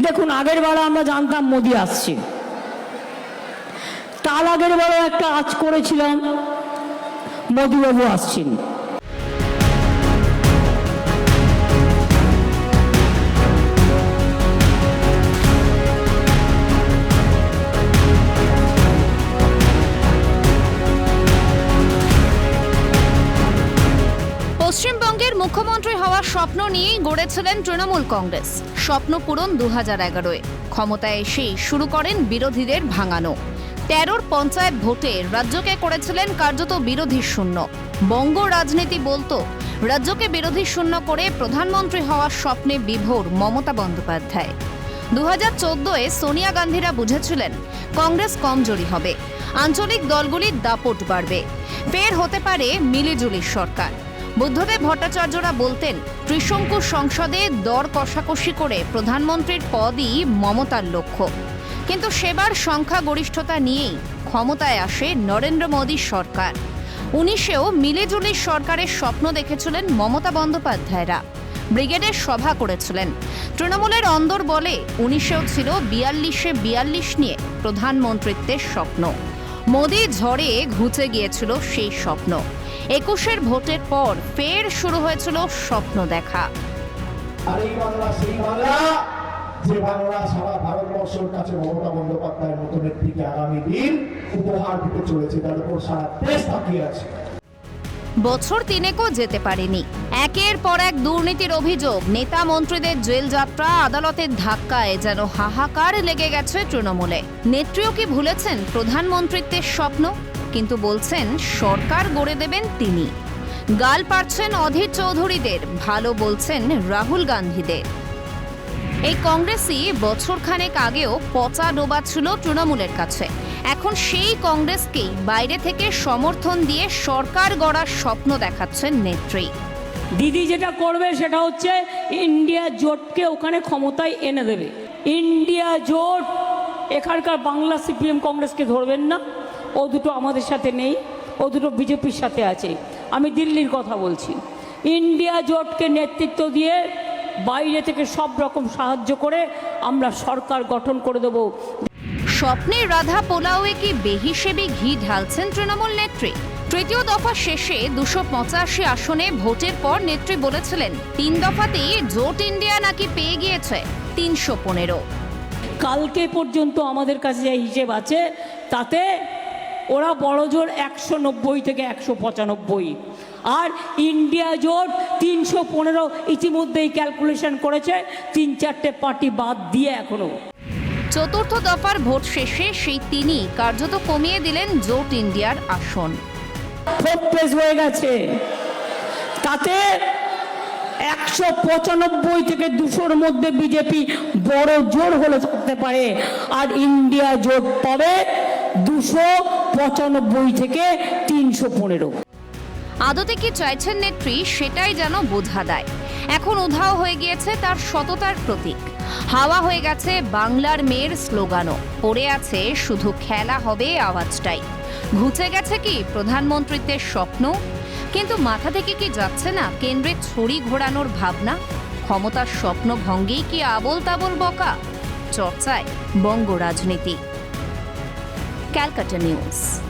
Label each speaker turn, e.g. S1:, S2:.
S1: দেখুন, আগের বেলা আমরা জানতাম মোদি আসছে। তার আগের বেলা একটা আজ করেছিলাম মোদিবাবু আসছেন।
S2: মুখ্যমন্ত্রী হওয়ার স্বপ্ন নিয়েই গড়েছিলেন তৃণমূল কংগ্রেস। স্বপ্ন পূরণ দু হাজার এগারোয়। ক্ষমতায় এসেই শুরু করেন বিরোধীদের ভাঙানো। তেরোর পঞ্চায়েত ভোটে রাজ্যকে করেছিলেন কার্যত বিরোধী শূন্য। বঙ্গ রাজনীতি বলতো, রাজ্যকে বিরোধী শূন্য করে প্রধানমন্ত্রী হওয়ার স্বপ্নে বিভোর মমতা বন্দ্যোপাধ্যায়। দু হাজার চোদ্দোয় সোনিয়া গান্ধীরা বুঝেছিলেন, কংগ্রেস কমজোরি হবে। আঞ্চলিক দলগুলির দাপট বাড়বে। ফের হতে পারে মিলিজুলি সরকার। বুদ্ধদেব ভট্টাচার্যরা বলতেন, ত্রিশঙ্কু সংসদে দর কষাকষি করে প্রধানমন্ত্রীর পদই মমতার লক্ষ্য। কিন্তু সেবার সংখ্যাগরিষ্ঠতা নিয়েই ক্ষমতায় আসে নরেন্দ্র মোদীর সরকার। উনিশেও মিলেজুলি সরকারের স্বপ্ন দেখেছিলেন মমতা বন্দ্যোপাধ্যায়রা। ব্রিগেডের সভা করেছিলেন। তৃণমূলের অন্দর বলে উনিশেও ছিল বিয়াল্লিশে বিয়াল্লিশ নিয়ে প্রধানমন্ত্রিত্বের স্বপ্ন। মোদি ঝড়ে ঘুচে গিয়েছিল সেই স্বপ্ন। একুশের ভোটের পর ফের শুরু হয়েছিল স্বপ্ন দেখা।
S3: যে বাংলা সারা ভারতবর্ষের কাছে মমতা বন্দ্যোপাধ্যায়ের আগামী দিন উপহার দিতে চলেছে তার উপর সারা দেশ তাকিয়ে আছে।
S2: বছর তিনেকও যেতে পারেনি। একের পর এক দুর্নীতির অভিযোগ। নেতা মন্ত্রীদের জেল যাত্রা আদালতের ধাক্কায় যেন হাহাকার লেগে গেছে তৃণমূলে। নেত্রীও কি ভুলেছেন প্রধানমন্ত্রিত্বের স্বপ্ন? কিন্তু বলছেন সরকার গড়ে দেবেন তিনি। গাল পারছেন অধীর চৌধুরীদের, ভালো বলছেন রাহুল গান্ধীদের। এই কংগ্রেসই বছরখানেক আগেও পচা ডোবাচ্ছিল তৃণমূলের কাছে। এখন সেই কংগ্রেসকেই বাইরে থেকে সমর্থন দিয়ে সরকার গড়ার স্বপ্ন দেখাচ্ছেন নেত্রী।
S1: দিদি যেটা করবে সেটা হচ্ছে ইন্ডিয়া জোটকে ওখানে ক্ষমতায় এনে দেবে। ইন্ডিয়া জোট, এখানকার বাংলা সিপিএম কংগ্রেসকে ধরবেন না। ও দুটো আমাদের সাথে নেই, ও দুটো বিজেপির সাথে আছে। আমি দিল্লির কথা বলছি। ইন্ডিয়া জোটকে নেতৃত্ব দিয়ে বাইরে থেকে সব রকম সাহায্য করে আমরা সরকার গঠন করে দেবো।
S2: স্বপ্নের রাধা পোলাওয়ে কি বেহিসেবি ঘি ঢালছেন তৃণমূল নেত্রী? তৃতীয় দফা শেষে দুশো পঁচাশি আসনে ভোটের পর নেত্রী বলেছিলেন, তিন দফাতেই জোট ইন্ডিয়া নাকি পেয়ে গিয়েছে তিনশো পনেরো।
S1: কালকে পর্যন্ত আমাদের কাছে যে হিসেব আছে, তাতে ওরা বড় জোর একশো নব্বই থেকে একশো পঁচানব্বই। আর ইন্ডিয়া জোট তিনশো পনেরো ইতিমধ্যেই ক্যালকুলেশন করেছে, তিন চারটে পার্টি বাদ দিয়ে এখনও।
S2: চতুর্থ দফার ভোট শেষে সেই তিনি কার্যত কমিয়ে দিলেন জোট ইন্ডিয়ার আসন।
S1: হয়ে গেছে। তাতে একশো পঁচানব্বই থেকে দুশোর মধ্যে বিজেপি বড় জোর হলে থাকতে পারে। আর ইন্ডিয়া জোট পাবে দুশো পঁচানব্বই থেকে তিনশো পনেরো।
S2: আদতে কি চাইছেন নেত্রী সেটাই যেন বোঝা দেয় এখন উধাও হয়ে গিয়েছে তার সততার প্রতীক। হাওয়া হয়ে গেছে বাংলার মেয়ের স্লোগানও। পড়ে আছে, শুধু খেলা হবে আওয়াজটাই। ঘুচে গেছে কি প্রধানমন্ত্রীত্বের স্বপ্ন? কিন্তু মাথা থেকে কি যাচ্ছে না কেন্দ্রে ছড়ি ঘোরানোর ভাবনা? ক্ষমতার স্বপ্ন ভঙ্গেই কি আবল তাবল বকা? চর্চায় বঙ্গ রাজনীতি। Calcutta news.